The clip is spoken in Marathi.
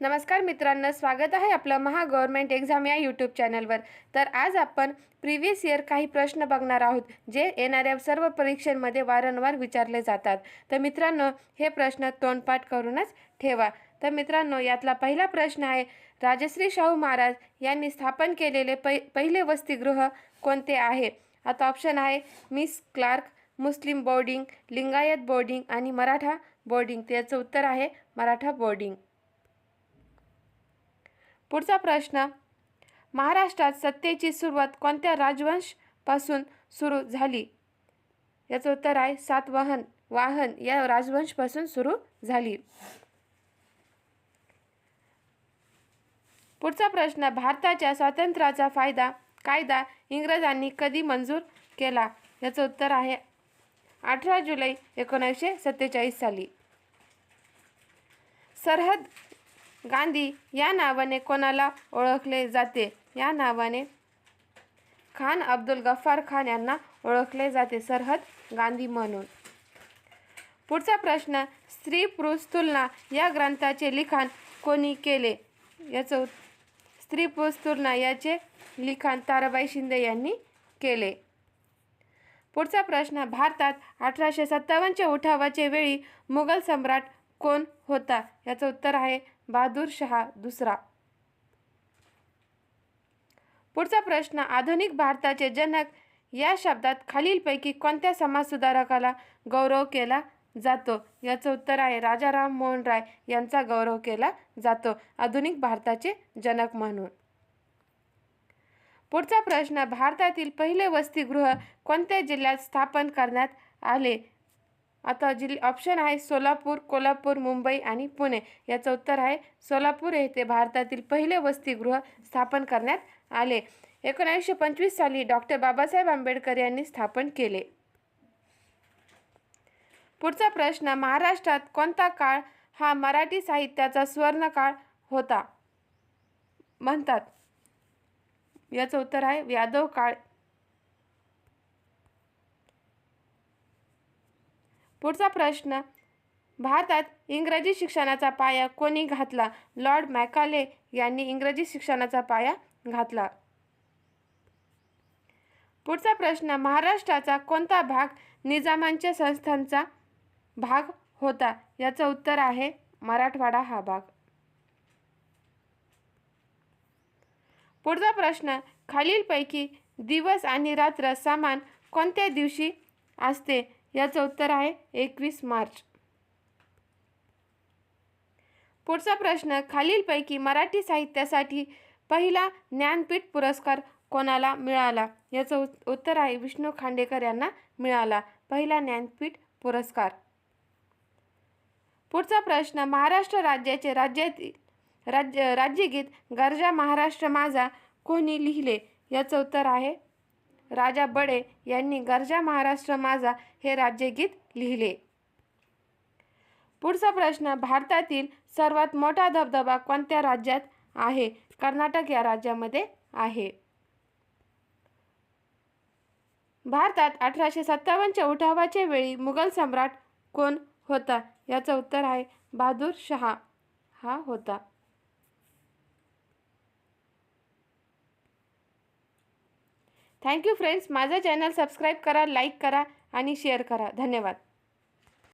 नमस्कार मित्रांनो स्वागत आहे आपलं महा गव्हर्मेंट एक्झाम या यूट्यूब चॅनलवर. तर आज आपण प्रिव्हियस इयर काही प्रश्न बघणार आहोत जे येणाऱ्या सर्व परीक्षांमध्ये वारंवार विचारले जातात. तर मित्रांनो हे प्रश्न तोंडपाठ करूनच ठेवा. तर मित्रांनो यातला पहिला प्रश्न आहे राजश्री शाहू महाराज यांनी स्थापन केलेले पै पहिले वसतिगृह कोणते आहे? आता ऑप्शन आहे Miss Clarke Muslim boarding Lingayat boarding आणि मराठा बोर्डिंग त्याचं उत्तर आहे मराठा बोर्डिंग पुढचा प्रश्न. महाराष्ट्रात सत्तेची सुरुवात कोणत्या राजवंशपासून सुरू झाली? याचं उत्तर आहे सातवाहन वाहन या राजवंशपासून सुरू झाली. पुढचा प्रश्न भारताच्या स्वातंत्र्याचा फायदा कायदा इंग्रजांनी कधी मंजूर केला? याचं उत्तर आहे अठरा जुलै एकोणीसशे सत्तेचाळीस साली. सरहद गांधी या नावाने कोणाला ओळखले जाते? या नावाने खान अब्दुल गफ्फार खान यांना ओळखले जाते सरहद गांधी म्हणून. पुढचा प्रश्न स्त्री पुरुष तुलना या ग्रंथाचे लिखाण कोणी केले? याचं स्त्री पुरुष तुलना याचे लिखाण ताराबाई शिंदे यांनी केले. पुढचा प्रश्न भारतात अठराशे सत्तावन्नच्या उठावाच्या वेळी मुघल सम्राट कोण होता? याचं उत्तर आहे बहादूर शहा दुसरा. पुढचा प्रश्न आधुनिक भारताचे जनक या शब्दात खालीलपैकी कोणत्या समाजसुधारकाला गौरव केला जातो? याचं उत्तर आहे राजाराम मोहन राय यांचा गौरव केला जातो आधुनिक भारताचे जनक म्हणून. पुढचा प्रश्न भारतातील पहिले वसतिगृह कोणत्या जिल्ह्यात स्थापन करण्यात आले? आता जिल ऑप्शन आहे सोलापूर कोल्हापूर मुंबई आणि पुणे याचं उत्तर आहे सोलापूर येथे भारतातील पहिले वसतिगृह स्थापन करण्यात आले. एकोणीसशे पंचवीस साली डॉक्टर बाबासाहेब आंबेडकर यांनी स्थापन केले. पुढचा प्रश्न महाराष्ट्रात कोणता काळ हा मराठी साहित्याचा सुवर्णकाळ होता? म्हणतात. याचं उत्तर आहे यादव काळ. पुढचा प्रश्न. भारतात इंग्रजी शिक्षणाचा पाया कोणी घातला? लॉर्ड मॅकाले यांनी इंग्रजी शिक्षणाचा पाया घातला. पुढचा प्रश्न महाराष्ट्राचा कोणता भाग निजामांच्या संस्थांचा भाग होता? याचं उत्तर आहे मराठवाडा हा भाग. पुढचा प्रश्न खालीलपैकी दिवस आणि रात्र समान कोणत्या दिवशी असते? याचं उत्तर आहे एकवीस मार्च. पुढचा प्रश्न खालीलपैकी मराठी साहित्यासाठी पहिला ज्ञानपीठ पुरस्कार कोणाला मिळाला? याचं उत्तर आहे विष्णू खांडेकर यांना मिळाला पहिला ज्ञानपीठ पुरस्कार. पुढचा प्रश्न महाराष्ट्र राज्याचे राज्यातील राज्य राज्यगीत गरजा महाराष्ट्र माझा कोणी लिहिले? याचं उत्तर आहे राजा बडे यांनी गरजा महाराष्ट्र माझा हे राज्यगीत लिहिले. पुढचा प्रश्न भारतातील सर्वात मोठा धबधबा कोणत्या राज्यात आहे? कर्नाटक या राज्यामध्ये आहे. भारतात अठराशे सत्तावन्नच्या उठावाच्या वेळी मुघल सम्राट कोण होता? याचं उत्तर आहे बहादूर शहा. हा होता. Thank you friends. माझं चॅनल सबस्क्राईब करा लाईक करा आणि शेअर करा. धन्यवाद.